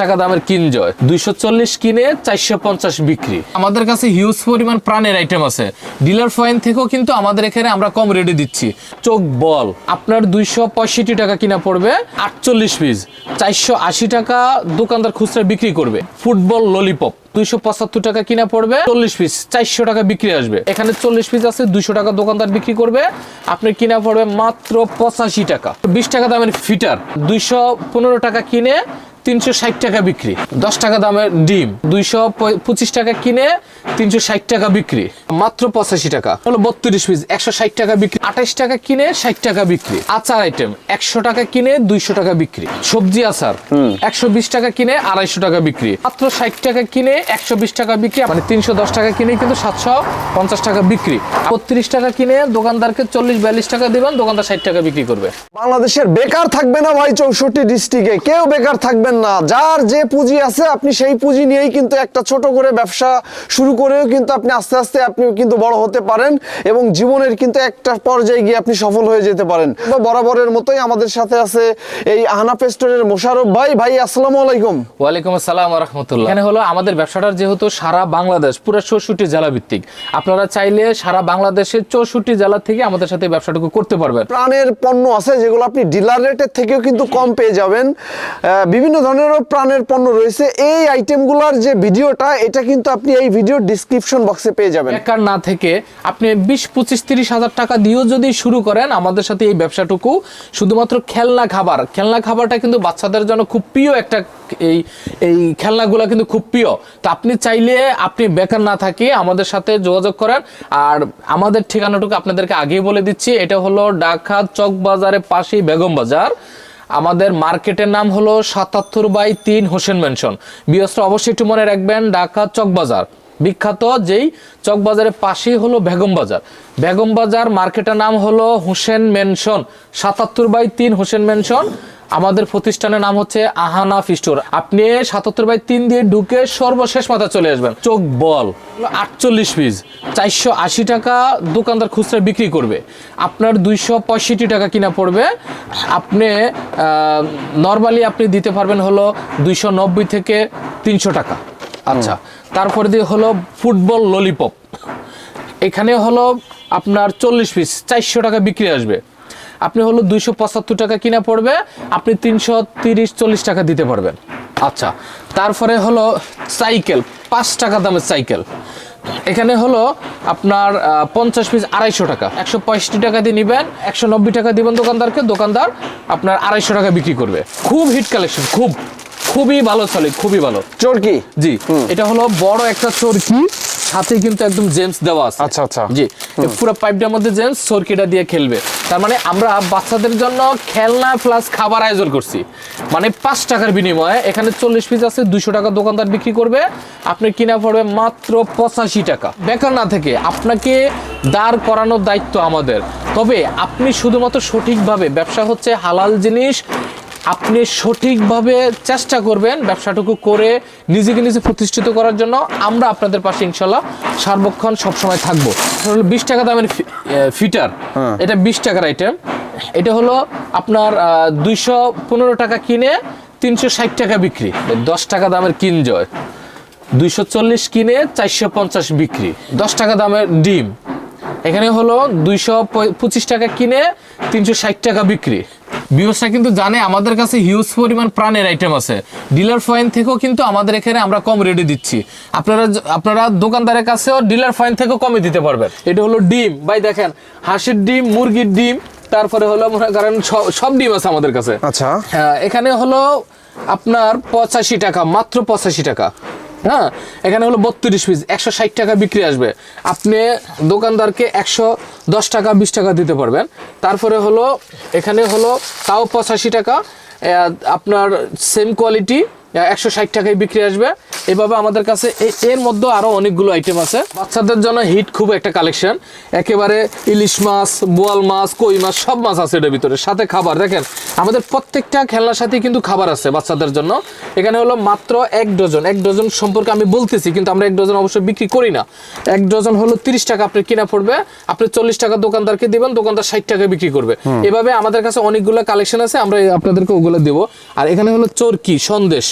টাকা দামের কিনজয় দুইশো চল্লিশ কিনে চারশো পঞ্চাশ বিক্রি। আমাদের কাছে হিউজ পরিমাণ প্রাণের আইটেম আছে। ডিলার পয়েন্ট থেকেও কিন্তু আমাদের এখানে আমরা কম রেডি দিচ্ছি। চোখ বল। আপনার দুইশো পঁয়ষট্টি টাকা কিনা পড়বে, আটচল্লিশ পিস চারশো আশি টাকা দোকানদার খুচরা বিক্রি করবে। ফুটবল ললিপপ দুইশো পঁচাত্তর টাকা কিনা পড়বে, চল্লিশ পিস চারশো টাকা বিক্রি আসবে। এখানে চল্লিশ পিস আছে, দুইশো টাকা দোকানদার বিক্রি করবে। আপনি কিনা পড়বে মাত্র পঁচাশি টাকা। বিশ টাকা দামের ফিটার, দুইশো পনেরো টাকা কিনে তিনশো ষাট টাকা বিক্রি। দশ টাকা দামের ডিম দুইশো পঁচিশ টাকা কিনে তিনশো ষাট টাকা বিক্রি। মাত্র পঁচাশি টাকা। হলো বত্রিশ পিস একশো ষাট টাকা বিক্রি। আঠাশ টাকা কিনে ষাট টাকা বিক্রি। আচার আইটেম একশো টাকা কিনে দুইশো টাকা বিক্রি। সবজি আচার একশো বিশ টাকা কিনে আড়াইশো টাকা বিক্রি। মাত্র ষাট টাকা কিনে একশো বিশ টাকা বিক্রি মানে তিনশো দশ টাকা কিনে কিন্তু সাতশো পঞ্চাশ টাকা বিক্রি। বত্রিশ টাকা কিনে দোকানদারকে চল্লিশ বিয়াল্লিশ টাকা দিবেন দোকানদার ষাট টাকা বিক্রি করবে। বাংলাদেশের বেকার থাকবে না ভাই চৌষট্টি ডিস্ট্রিক্টে। কেউ বেকার থাকবে না। যার যে পুঁজি আছে আপনি সেই পুঁজি নিয়েই কিন্তু একটা ছোট করে ব্যবসা শুরু করেও কিন্তু আপনি আস্তে আস্তে আপনি কিন্তু বড় হতে পারেন এবং জীবনের কিন্তু একটা পর্যায়ে গিয়ে আপনি সফল হয়ে যেতে পারেন। বরাবরের মতোই আমাদের সাথে আছে এই আহনা পেস্টনের মোশারফ ভাই। ভাই আসসালামু আলাইকুম। ওয়ালাইকুম আসসালাম রহমতুল্লাহ। এখানে হলো আমাদের ব্যবসাটার যেহেতু সারা বাংলাদেশ পুরো চৌষট্টি জেলা ভিত্তিক। আপনারা চাইলে সারা বাংলাদেশের চৌষট্টি জেলা থেকে আমাদের সাথে ব্যবসাটুকু করতে পারবেন। প্রাণের পণ্য আছে যেগুলো আপনি ডিলার রেটের থেকেও কিন্তু কম পেয়ে যাবেন। আহ, বিভিন্ন ধরনেরও প্রাণের পণ্য রয়েছে। এই আইটেমগুলোর যে ভিডিওটা, এটা কিন্তু আপনি এই ভিডিও ডিসক্রিপশন বক্সে পেয়ে যাবেন। বেকার না থেকে আপনি বিশ, পঁচিশ, তিরিশ হাজার টাকা দিয়েও যদি শুরু করেন, আমাদের সাথে এই ব্যবসাটুকু শুধুমাত্র খেলনা খাবার। খেলনা খাবারটা কিন্তু বাচ্চাদের জন্য খুব প্রিয় একটা এই এই খেলনাগুলো কিন্তু খুব প্রিয়। তো আপনি চাইলে আপনি বেকার না থাকে আমাদের সাথে যোগাযোগ করেন। আর আমাদের ঠিকানাটুকু আপনাদেরকে আগেই বলে দিচ্ছি, এটা হলো ঢাকা চক বাজারের পাশেই বেগম বাজার। আমাদের মার্কেটের নাম হলো সাতাত্তর বাই তিন হোসেন মেনশন বিয়সটা অবশ্যই একটু মনে রাখবেন, ঢাকা চকবাজার। বিখ্যাত যেই চকবাজারের পাশেই হলো বেগম বাজার। বেগম বাজার মার্কেটের নাম হলো হোসেন মেনশন সাতাত্তর বাই তিন হোসেন মেনশন আমাদের প্রতিষ্ঠানের নাম হচ্ছে আহানা ফিস্টোর। আপনি সাতাত্তর বাই তিন দিয়ে ঢুকে সর্বশেষ মাথা চলে আসবেন। চোখ বল, আটচল্লিশ পিস, চারশো আশি টাকা দোকানদার খুচরা বিক্রি করবে। আপনার দুইশো পঁয়ষট্টি টাকা কিনা পড়বে। আপনি নর্মালি আপনি দিতে পারবেন হলো দুইশো নব্বই থেকে তিনশো টাকা। আচ্ছা তারপরে দিয়ে হলো ফুটবল ললিপপ এখানে হলো আপনার চল্লিশ পিস, চারশো টাকা বিক্রি আসবে। আপনি হলো দুইশো পঁচাত্তর টাকা কিনা পড়বে আপনি তিনশো তিরিশ চল্লিশ টাকা দিতে পারবেন। আচ্ছা তারপরে হলো সাইকেল পাঁচ টাকা দামের সাইকেল। এখানে হলো আপনার পঞ্চাশ পিস আড়াইশো টাকা। একশো পঁয়ষট্টি টাকা দিয়ে নেবেন একশো নব্বই টাকা দিবেন দোকানদারকে দোকানদার আপনার আড়াইশো টাকা বিক্রি করবে। খুব হিট কালেকশন খুব খুবই ভালো চলে খুবই ভালো। চোরকি জি এটা হলো বড় একটা চরকি সাথে কিন্তু একদম জেমস দেওয়া আছে। আচ্ছা, আচ্ছা। জি। পুরো পাইপটার মধ্যে জেমস চরকিটা দিয়ে খেলবে। তার মানে আমরা বাচ্চাদের জন্য খেলনা প্লাস খাবার আয়োজন করছি। মানে পাঁচ টাকার বিনিময়ে এখানে চল্লিশ পিস আছে দুইশো টাকা দোকানদার বিক্রি করবে। আপনি কিনা পড়বে মাত্র পঁচাশি টাকা। বেকার না থেকে আপনাকে দাঁড় করানোর দায়িত্ব আমাদের। তবে আপনি শুধুমাত্র সঠিকভাবে ব্যবসা হচ্ছে হালাল জিনিস আপনি সঠিকভাবে চেষ্টা করবেন ব্যবসাটুকু করে নিজেকে নিজে প্রতিষ্ঠিত করার জন্য। আমরা আপনাদের পাশে ইনশাল্লাহ সার্বক্ষণ সবসময় থাকব। হলো বিশ টাকা দামের ফিটার। এটা বিশ টাকার আইটেম এটা হলো আপনার দুইশো পনেরো টাকা কিনে তিনশো ষাট টাকা বিক্রি। দশ টাকা দামের কিনজয়। দুইশো চল্লিশ কিনে চারশো পঞ্চাশ বিক্রি। দশ টাকা দামের ডিম। এখানে হলো দুইশো পঁচিশ টাকা কিনে তিনশো ষাট টাকা বিক্রি। বিওসটা কিন্তু জানে আমাদের কাছে হিউজ পরিমাণ প্রাণের আইটেম আছে। ডিলার পয়েন্ট থেকেও কিন্তু আমাদের এখানে আমরা কম রেডি দিচ্ছি। আপনারা আপনারা দোকানদারের কাছেও ডিলার পয়েন্ট থেকেও কমে দিতে পারবেন। এটা হলো ডিম। ভাই দেখেন হাঁসের ডিম মুরগির ডিম তারপরে হলো মনে করেন সব- সব ডিম আছে আমাদের কাছে। আচ্ছা। হ্যাঁ এখানে হলো আপনার পঁচাশি টাকা মাত্র পঁচাশি টাকা। হ্যাঁ? এখানে হলো বত্রিশ পিস একশো ষাট টাকা বিক্রি আসবে। আপনি দোকানদারকে একশো দশ টাকা, বিশ টাকা দিতে পারবেন। তারপরে হলো, এখানে হলো তাও পঁচাশি টাকা। আপনার সেম কোয়ালিটি একশো ষাট টাকায় বিক্রি আসবে। এভাবে আমাদের কাছে এর মধ্যে আরও অনেকগুলো আইটেম আছে। বাচ্চাদের জন্য হিট খুব একটা কালেকশন একেবারে ইলিশ মাছ বোয়াল মাছ কই মাছ সব মাছ আছে এটার ভিতরে। সাথে খাবার দেখেন আমাদের প্রত্যেকটা খেলনার সাথে কিন্তু খাবার আছে বাচ্চাদের জন্য। এখানে হলো মাত্র এক ডজন। এক ডজন সম্পর্কে আমি বলতেছি কিন্তু আমরা এক ডজন অবশ্যই বিক্রি করি না। এক ডজন হলো তিরিশ টাকা আপনি কিনা পড়বে। আপনি চল্লিশ টাকা দোকানদারকে দিবেন দোকানদার ষাট টাকা বিক্রি করবে। এভাবে আমাদের কাছে অনেকগুলো কালেকশন আছে আমরা আপনাদেরকে ওগুলো দেবো। আর এখানে হলো চরকি সন্দেশ।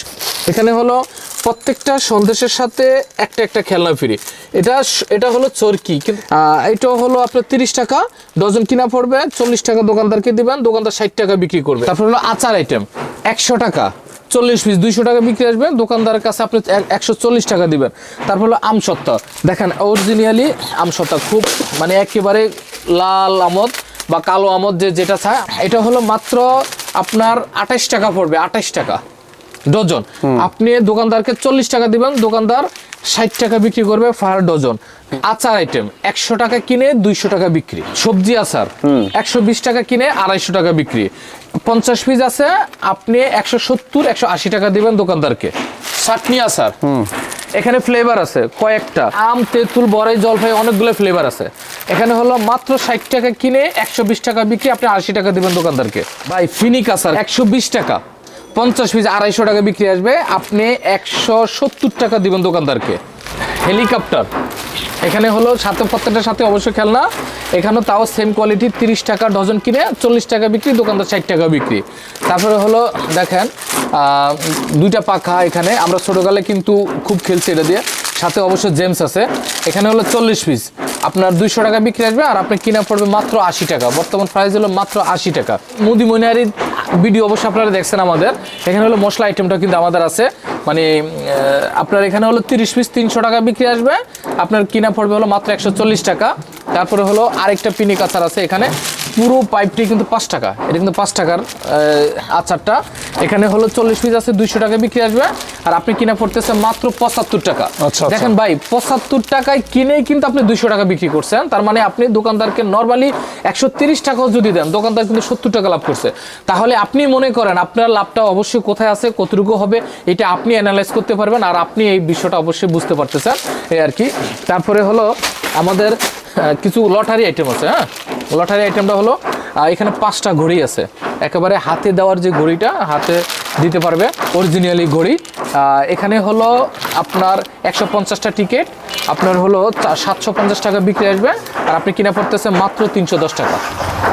এখানে হলো প্রত্যেকটা সন্দেশের সাথে একটা একটা খেলনা ফ্রি। এটা এটা হলো চরকি এটা হলো আপনার তিরিশ টাকা, ডজন কিনা পড়বে, চল্লিশ টাকা দোকানদারকে দিবেন, দোকানদার ষাট টাকা বিক্রি করবে। তারপর হলো আচার আইটেম একশো টাকা, চল্লিশ পিস দুইশো টাকা বিক্রি আসবে, দোকানদারের কাছে আপনি এক- একশো চল্লিশ টাকা দিবেন। তারপর হলো আমসত্তা দেখেন অরিজিনালি আমসত্তা খুব মানে একেবারে লাল আমদ বা কালো আমদ যে যেটা চায়, এটা হলো মাত্র আপনার আঠাইশ টাকা পড়বে, আঠাইশ টাকা। ডজন। আপনি দোকানদারকে চল্লিশ টাকা দিবেন দোকানদার ষাট টাকা বিক্রি করবে ফার ডজন। আচার আইটেম একশো টাকা কিনে দুইশো টাকা বিক্রি। সবজি আচার একশো বিশ টাকা কিনে আড়াইশো টাকা বিক্রি। পঞ্চাশ পিস আছে আপনি একশো সত্তর একশো আশি টাকা দিবেন দোকানদারকে। চাটনি আচার এখানে ফ্লেভার আছে কয়েকটা। আম তেঁতুল বড়াই জলপাই অনেকগুলো ফ্লেভার আছে। এখানে হলো মাত্র ষাট টাকা কিনে একশো বিশ টাকা বিক্রি আপনি আশি টাকা দিবেন দোকানদারকে। ভাই ফিনিক আচার। একশো বিশ টাকা। পঞ্চাশ পিস আড়াইশো টাকা বিক্রি আসবে। আপনি একশো সত্তর টাকা দিবেন দোকানদারকে। হেলিকপ্টার। এখানে হলো সাথে, প্রত্যেকটার সাথে অবশ্যই খেলনা। এখানেও তাও সেম কোয়ালিটি তিরিশ টাকা ডজন কিনে চল্লিশ টাকা বিক্রি, দোকানদার ষাট টাকা বিক্রি। তারপরে হলো দেখেন দুইটা পাখা এখানে। আমরা ছোটোকালে কিন্তু খুব খেলছি এটা দিয়ে। সাথে অবশ্য জেমস আছে। এখানে হলো চল্লিশ পিস। আপনার দুইশো টাকা বিক্রি আসবে আর আপনি কিনা পড়বে মাত্র আশি টাকা। বর্তমান প্রাইস হলো মাত্র আশি টাকা। মুদি মনিহারির ভিডিও অবশ্যই আপনারা দেখছেন আমাদের। এখানে হলো মশলা আইটেমটা কিন্তু আমাদের আছে। মানে আপনার এখানে হলো তিরিশ পিস তিনশো টাকা বিক্রি আসবে। আপনার কিনা পড়বে হলো মাত্র একশো চল্লিশ টাকা। তারপরে হলো আরেকটা পিনি কাঁচার আছে এখানে। পুরো পাইপটি কিন্তু পাঁচ টাকা। এটা কিন্তু পাঁচ টাকার আচারটা। এখানে হলো চল্লিশ পিস আছে দুইশো টাকা বিক্রি আসবে। আর আপনি কিনা পড়তেছে মাত্র পঁচাত্তর টাকা। আচ্ছা, আচ্ছা। দেখেন ভাই পঁচাত্তর টাকায় কিনেই কিন্তু আপনি দুইশো টাকা বিক্রি করছেন। তার মানে আপনি দোকানদারকে নর্মালি একশো তিরিশ টাকাও যদি দেন দোকানদার কিন্তু সত্তর টাকা লাভ করছে। তাহলে আপনি মনে করেন আপনার লাভটা অবশ্যই কোথায় আছে কতটুকু হবে এটা আপনি অ্যানালাইজ করতে পারবেন। আর আপনি এই বিষয়টা অবশ্যই বুঝতে পারতেছেন। এই আর কি। তারপরে হলো আমাদের কিছু লটারি আইটেম আছে হ্যাঁ? লটারি আইটেমটা হলো এখানে পাঁচটা ঘড়ি আছে। একেবারে হাতে দেওয়ার যে ঘড়িটা, হাতে দিতে পারবে অরিজিনালি ঘড়ি। এখানে হলো আপনার একশো পঞ্চাশটা টিকিট আপনার হলো সাতশো পঞ্চাশ টাকা বিক্রি আসবে, আর আপনি কিনা পড়তেছে মাত্র তিনশো দশ টাকা।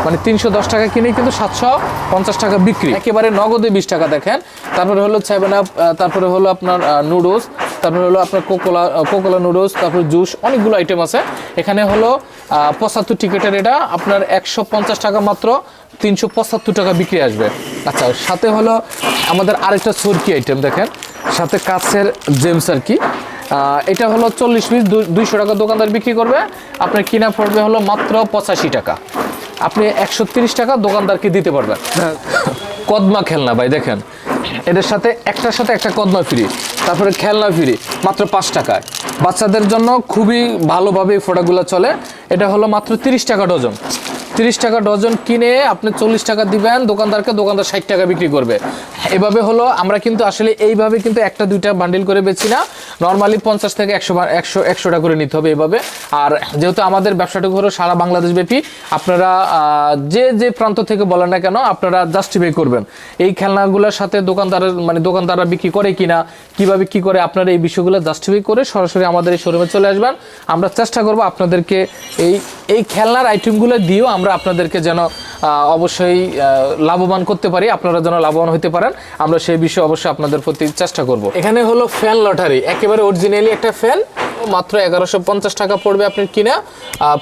মানে তিনশো দশ টাকা কিনে কিন্তু সাতশো পঞ্চাশ টাকা বিক্রি। একেবারে নগদে বিশ টাকা দেখেন। তারপরে হলো সেভেন আপ তারপরে হলো আপনার নুডলস তারপরে হলো আপনার কোকোলা কোকোলা নুডলস তারপরে জুস অনেকগুলো আইটেম আছে। এখানে হলো পঁচাত্তর টিকিটের এটা আপনার একশো পঞ্চাশ টাকা মাত্র তিনশো পঁচাত্তর টাকা বিক্রি আসবে। আচ্ছা সাথে হলো আমাদের আরেকটা সরকি আইটেম দেখেন সাথে কাছের জেমস আর কি। এটা হলো চল্লিশ পিস দুইশো টাকা দোকানদার বিক্রি করবে। আপনার কিনা পড়বে হলো মাত্র পঁচাশি টাকা। আপনি একশো তিরিশ টাকা দোকানদারকে দিতে পারবেন। কদমা খেলনা ভাই দেখেন। এদের সাথে একটার সাথে একটা কদমা ফ্রি, তারপরে খেলনা ফ্রি, মাত্র পাঁচ টাকায়। বাচ্চাদের জন্য খুবই ভালোভাবে এই ফোটাগুলো চলে। এটা হলো মাত্র তিরিশ টাকা ডজন। তিরিশ টাকা ডজন কিনে আপনি চল্লিশ টাকা দিবেন, দোকানদারকে দোকানদার ষাট টাকা বিক্রি করবে। এভাবে হলো, আমরা কিন্তু আসলে এইভাবে কিন্তু একটা দুইটা বান্ডিল করে বেচি না। নর্মালি পঞ্চাশ থেকে একশো একশো একশোটা করে নিতে হবে এভাবে। আর যেহেতু আমাদের ব্যবসাটুকু হলো সারা বাংলাদেশ ব্যাপী, আপনারা যে যে প্রান্ত থেকে বলেন না কেন, আপনারা জাস্টিফাই করবেন। এই খেলনাগুলোর সাথে দোকানদারের মানে দোকানদাররা বিক্রি করে কিনা, কীভাবে কি করে, আপনারা এই বিষয়গুলো জাস্টিফাই করে সরাসরি আমাদের এই শোরুমে চলে আসবেন। আমরা চেষ্টা করব আপনাদেরকে এই এই খেলনার আইটেমগুলো দিয়েও আমরা আপনাদেরকে যেন অবশ্যই লাভবান করতে পারি, আপনারা যেন লাভবান হতে পারেন, আমরা সেই বিষয়ে অবশ্যই আপনাদের প্রতি চেষ্টা করব। এখানে হলো ফ্যান লটারি, একেবারে অরিজিনালি একটা ফ্যান, মাত্র এগারোশো পঞ্চাশ টাকা পড়বে আপনার কিনা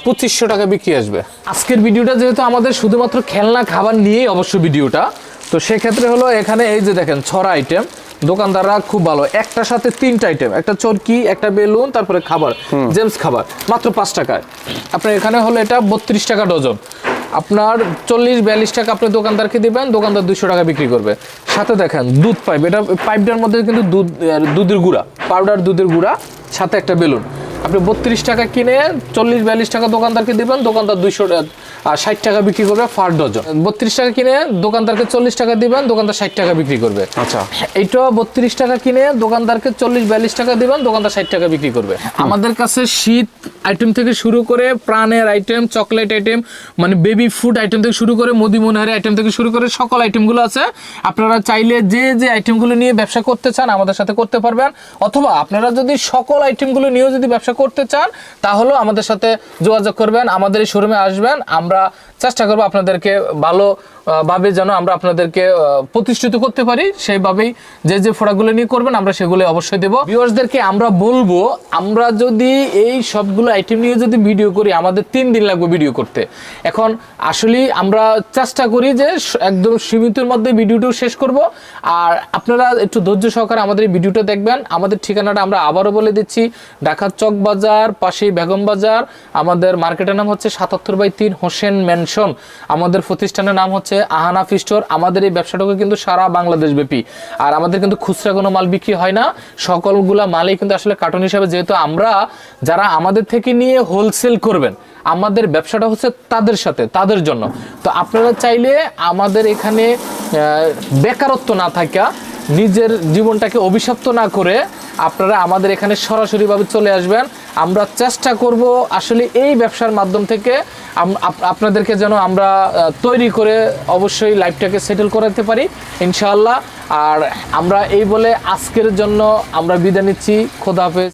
পঁচিশশো টাকা বিক্রি আসবে। আজকের ভিডিওটা যেহেতু আমাদের শুধুমাত্র খেলনা, খাবার নিয়েই অবশ্য ভিডিওটা, তো সেক্ষেত্রে হলো এখানে এই যে দেখেন, ছড়া আইটেম দোকানদাররা খুব ভালো। একটার সাথে তিনটা আইটেম একটা চরকি একটা বেলুন তারপরে খাবার জেমস খাবার মাত্র পাঁচ টাকায়। আপনার এখানে হলো এটা বত্রিশ টাকা ডজন। আপনার চল্লিশ বিয়াল্লিশ টাকা আপনি দোকানদারকে দিবেন দোকানদার দুশো টাকা বিক্রি করবে। সাথে দেখেন দুধ পাইপ। এটা পাইপটার মধ্যে কিন্তু দুধ দুধের গুঁড়া পাউডার দুধের গুঁড়া সাথে একটা বেলুন। আপনি বত্রিশ টাকা কিনে চল্লিশ বিয়াল্লিশ টাকা দোকানদারকে দিবেন দোকানদার দুইশো আর ষাট টাকা বিক্রি করবে পার ডজন বত্রিশ টাকা কিনে দোকানদারকে চল্লিশ টাকা দিবেন দোকানদার ষাট টাকা বিক্রি করবে। আচ্ছা। এইটা বত্রিশ টাকা কিনে দোকানদারকে চল্লিশ বিয়াল্লিশ টাকা দিবেন দোকানদার ষাট টাকা বিক্রি করবে। আমাদের কাছে শীত আইটেম থেকে শুরু করে প্রাণের আইটেম চকলেট আইটেম মানে বেবি ফুড আইটেম থেকে শুরু করে মুদি মনোহারি আইটেম থেকে শুরু করে সকল আইটেমগুলো আছে। আপনারা চাইলে যে যে আইটেমগুলো নিয়ে ব্যবসা করতে চান আমাদের সাথে করতে পারবেন। অথবা আপনারা যদি সকল আইটেমগুলো নিয়েও যদি ব্যবসা করতে চান তাহলেও আমাদের সাথে যোগাযোগ করবেন আমাদের এই শোরুমে আসবেন। আমরা চেষ্টা করব আপনাদেরকে ভালো ভাবে যেন আমরা আপনাদেরকে প্রতিষ্ঠিত করতে পারি, সেইভাবেই যে যে ফোড়াগুলো নিয়ে করবেন, আমরা সেগুলো অবশ্যই দেবো। ভিউয়ার্সদেরকে আমরা বলব, আমরা যদি এই সবগুলো আইটেম নিয়ে যদি ভিডিও করি, আমাদের তিন দিন লাগবে ভিডিও করতে। এখন আসলে আমরা চেষ্টা করি যে একদম সীমিতের মধ্যে ভিডিওটাও শেষ করব। আর আপনারা একটু ধৈর্য সহকারে আমাদের এই ভিডিওটা দেখবেন। আমাদের ঠিকানাটা আমরা আবারও বলে দিচ্ছি, ঢাকা চক বাজার, পাশেই বেগম বাজার। আমাদের মার্কেটের নাম হচ্ছে সাতাত্তর বাই তিন হোসেন ম্যানশন আমাদের প্রতিষ্ঠানের নাম হচ্ছে আহানা ফিস্টোর আমাদের এই ব্যবসাটাকে কিন্তু সারা বাংলাদেশ ব্যাপী। আর আমাদের কিন্তু খুচরা কোনো মাল বিক্রি হয় না। সকলগুলা মালই কিন্তু আসলে কার্টুন হিসাবে যেহেতু আমরা যারা আমাদের থেকে নিয়ে হোলসেল করবেন, আমাদের ব্যবসাটা হচ্ছে তাদের সাথে, তাদের জন্য। তো আপনারা চাইলে আমাদের এখানে বেকারত্ব না থাকা, নিজের জীবনটাকে অভিশপ্ত না করে আপনারা আমাদের এখানে সরাসরিভাবে চলে আসবেন। আমরা চেষ্টা করব আসলে এই ব্যবসার মাধ্যম থেকে আপনাদেরকে যেন আমরা তৈরি করে অবশ্যই লাইফটাকে সেটেল করাতে পারি ইনশাল্লাহ আর আমরা এই বলে আজকের জন্য আমরা বিদায় নিচ্ছি। খোদা হাফেজ।